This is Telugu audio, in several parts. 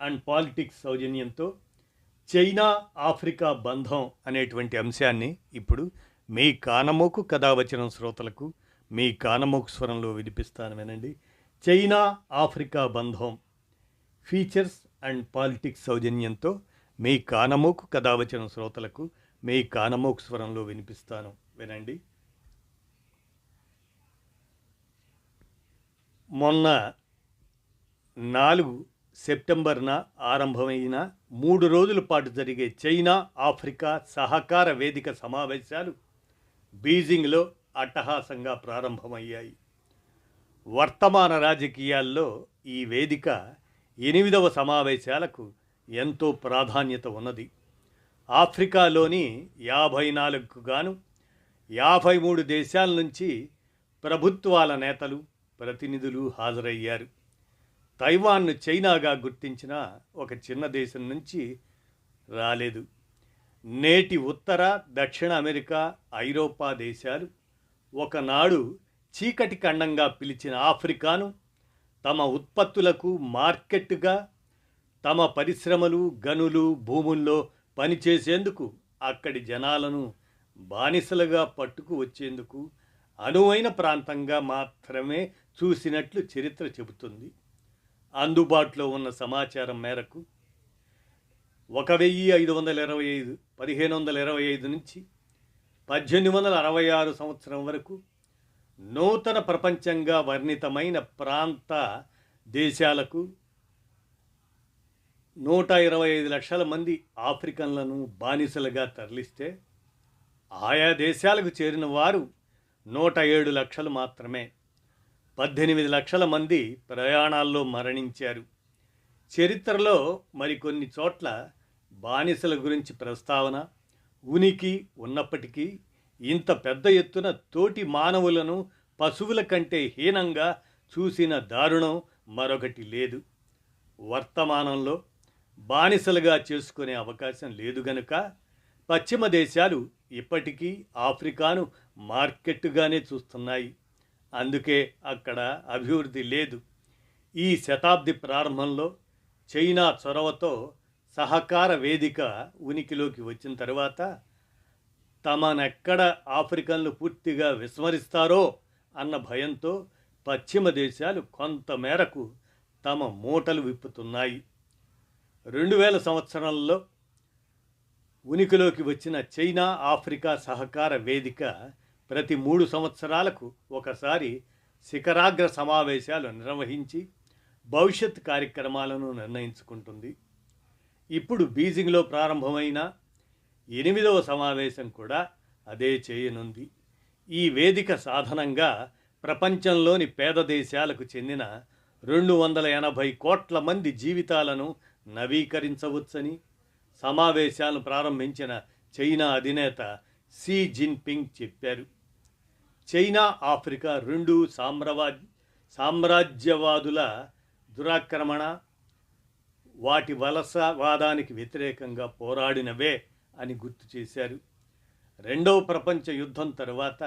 అండ్ పాలిటిక్స్ సౌజన్యంతో చైనా ఆఫ్రికా బంధం అనేటువంటి అంశాన్ని ఇప్పుడు మీ కానమోకు కథావచనం శ్రోతలకు మీ కానమోకు స్వరంలో వినిపిస్తాను వినండి. చైనా ఆఫ్రికా బంధం ఫీచర్స్ అండ్ పాలిటిక్స్ సౌజన్యంతో మీ కానమోకు కథావచనం శ్రోతలకు మీ కానమోకు స్వరంలో వినిపిస్తాను వినండి. మొన్న నాలుగు సెప్టెంబర్న ఆరంభమైన మూడు రోజుల పాటు జరిగే చైనా ఆఫ్రికా సహకార వేదిక సమావేశాలు బీజింగ్లో అట్టహాసంగా ప్రారంభమయ్యాయి. వర్తమాన రాజకీయాల్లో ఈ వేదిక ఎనిమిదవ సమావేశాలకు ఎంతో ప్రాధాన్యత ఉన్నది. ఆఫ్రికాలోని యాభై నాలుగుకు గాను యాభై మూడు దేశాల నుంచి ప్రభుత్వాల నేతలు ప్రతినిధులు హాజరయ్యారు. తైవాన్ను చైనాగా గుర్తించిన ఒక చిన్న దేశం నుంచి రాలేదు. నేటి ఉత్తర దక్షిణ అమెరికా ఐరోపా దేశాలు ఒకనాడు చీకటి ఖండంగా పిలిచిన ఆఫ్రికాను తమ ఉత్పత్తులకు మార్కెట్గా తమ పరిశ్రమలు గనులు భూముల్లో పనిచేసేందుకు అక్కడి జనాలను బానిసలుగా పట్టుకు వచ్చేందుకు అనువైన ప్రాంతంగా మాత్రమే చూసినట్లు చరిత్ర చెబుతుంది. అందుబాటులో ఉన్న సమాచారం మేరకు ఒక వెయ్యి ఐదు వందల ఇరవై ఐదు పదిహేను వందల ఇరవై ఐదు నుంచి పద్దెనిమిది వందల అరవై ఆరు సంవత్సరం వరకు నూతన ప్రపంచంగా వర్ణితమైన ప్రాంత దేశాలకు నూట ఇరవై ఐదు లక్షల మంది ఆఫ్రికన్లను బానిసలుగా తరలిస్తే ఆయా దేశాలకు చేరిన వారు నూట ఏడు లక్షలు మాత్రమే. పద్దెనిమిది లక్షల మంది ప్రయాణాల్లో మరణించారు. చరిత్రలో మరికొన్ని చోట్ల బానిసల గురించి ప్రస్తావన ఉనికి ఉన్నప్పటికీ ఇంత పెద్ద ఎత్తున తోటి మానవులను పశువుల కంటే హీనంగా చూసిన దారుణం మరొకటి లేదు. వర్తమానంలో బానిసలుగా చేసుకునే అవకాశం లేదు గనుక పశ్చిమ దేశాలు ఇప్పటికీ ఆఫ్రికాను మార్కెట్గానే చూస్తున్నాయి. అందుకే అక్కడ అభివృద్ధి లేదు. ఈ శతాబ్ది ప్రారంభంలో చైనా చొరవతో సహకార వేదిక ఉనికిలోకి వచ్చిన తర్వాత తమనెక్కడ ఆఫ్రికన్లు పూర్తిగా విస్మరిస్తారో అన్న భయంతో పశ్చిమ దేశాలు కొంతమేరకు తమ మూటలు విప్పుతున్నాయి. రెండు వేల సంవత్సరంలో ఉనికిలోకి వచ్చిన చైనా ఆఫ్రికా సహకార వేదిక ప్రతి మూడు సంవత్సరాలకు ఒకసారి శిఖరాగ్ర సమావేశాలు నిర్వహించి భవిష్యత్ కార్యక్రమాలను నిర్ణయించుకుంటుంది. ఇప్పుడు బీజింగ్లో ప్రారంభమైన ఎనిమిదవ సమావేశం కూడా అదే చేయనుంది. ఈ వేదిక సాధనంగా ప్రపంచంలోని పేద దేశాలకు చెందిన రెండు వందల ఎనభై కోట్ల మంది జీవితాలను నవీకరించవచ్చని సమావేశాలను ప్రారంభించిన చైనా అధినేత షీ జిన్పింగ్ చెప్పారు. చైనా ఆఫ్రికా రెండు సామ్రవా సామ్రాజ్యవాదుల దురాక్రమణ వాటి వలసవాదానికి వ్యతిరేకంగా పోరాడినవే అని గుర్తు చేశారు. రెండవ ప్రపంచ యుద్ధం తరువాత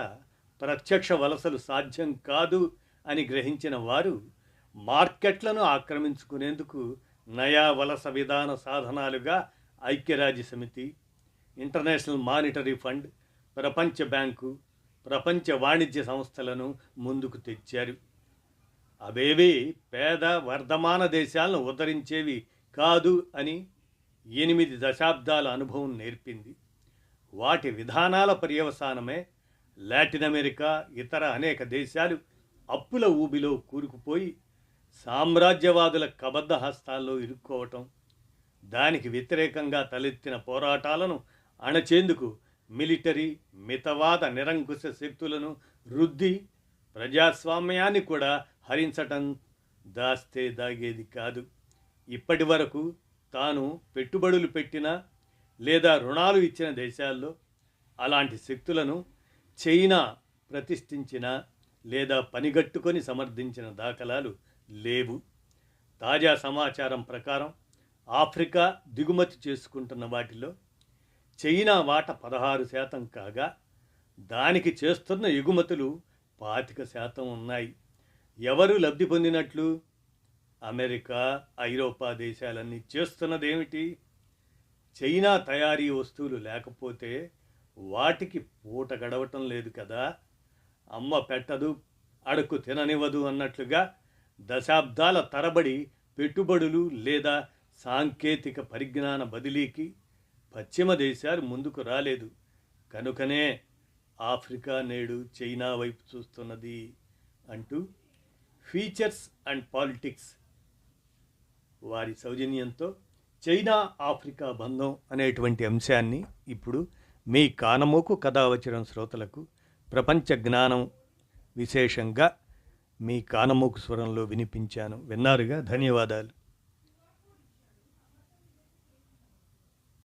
ప్రత్యక్ష వలసలు సాధ్యం కాదు అని గ్రహించిన వారు మార్కెట్లను ఆక్రమించుకునేందుకు నయా వలస విధాన సాధనాలుగా ఐక్యరాజ్య సమితి ఇంటర్నేషనల్ మానిటరీ ఫండ్ ప్రపంచ బ్యాంకు ప్రపంచ వాణిజ్య సంస్థలను ముందుకు తెచ్చారు. అవేవి పేద వర్ధమాన దేశాలను ఉద్ధరించేవి కాదు అని ఎనిమిది దశాబ్దాల అనుభవం నేర్పింది. వాటి విధానాల పర్యవసానమే లాటిన్ అమెరికా ఇతర అనేక దేశాలు అప్పుల ఊబిలో కూరుకుపోయి సామ్రాజ్యవాదుల కబద్ధ హస్తాల్లో ఇరుక్కోవటం దానికి వ్యతిరేకంగా తలెత్తిన పోరాటాలను అణచేందుకు మిలిటరీ మితవాద నిరంకుశ శక్తులను రుద్ది ప్రజాస్వామ్యాన్ని కూడా హరించటం దాస్తే దాగేది కాదు. ఇప్పటి వరకు తాను పెట్టుబడులు పెట్టిన లేదా రుణాలు ఇచ్చిన దేశాల్లో అలాంటి శక్తులను చైనా ప్రతిష్ఠించిన లేదా పనిగట్టుకొని సమర్థించిన దాఖలాలు లేవు. తాజా సమాచారం ప్రకారం ఆఫ్రికా దిగుమతి చేసుకుంటున్న వాటిలో చైనా వాట పదహారు శాతం కాగా దానికి చేస్తున్న ఎగుమతులు పాతిక శాతం ఉన్నాయి. ఎవరు లబ్ధి పొందినట్లు? అమెరికా ఐరోపా దేశాలన్నీ చేస్తున్నదేమిటి? చైనా తయారీ వస్తువులు లేకపోతే వాటికి పూట గడవటం లేదు కదా. అమ్మ పెట్టదు అడుకు తిననివ్వదు అన్నట్లుగా దశాబ్దాల తరబడి పెట్టుబడులు లేదా సాంకేతిక పరిజ్ఞాన బదిలీకి పశ్చిమ దేశాలు ముందుకు రాలేదు. కనుకనే ఆఫ్రికా నేడు చైనా వైపు చూస్తున్నది అంటూ ఫీచర్స్ అండ్ పాలిటిక్స్ వారి సౌజన్యంతో చైనా ఆఫ్రికా బంధం అనేటువంటి అంశాన్ని ఇప్పుడు మీ కానమోకు కథావచనం శ్రోతలకు ప్రపంచ జ్ఞానం విశేషంగా మీ కానమోకు స్వరంలో వినిపించాను. విన్నారుగా? ధన్యవాదాలు.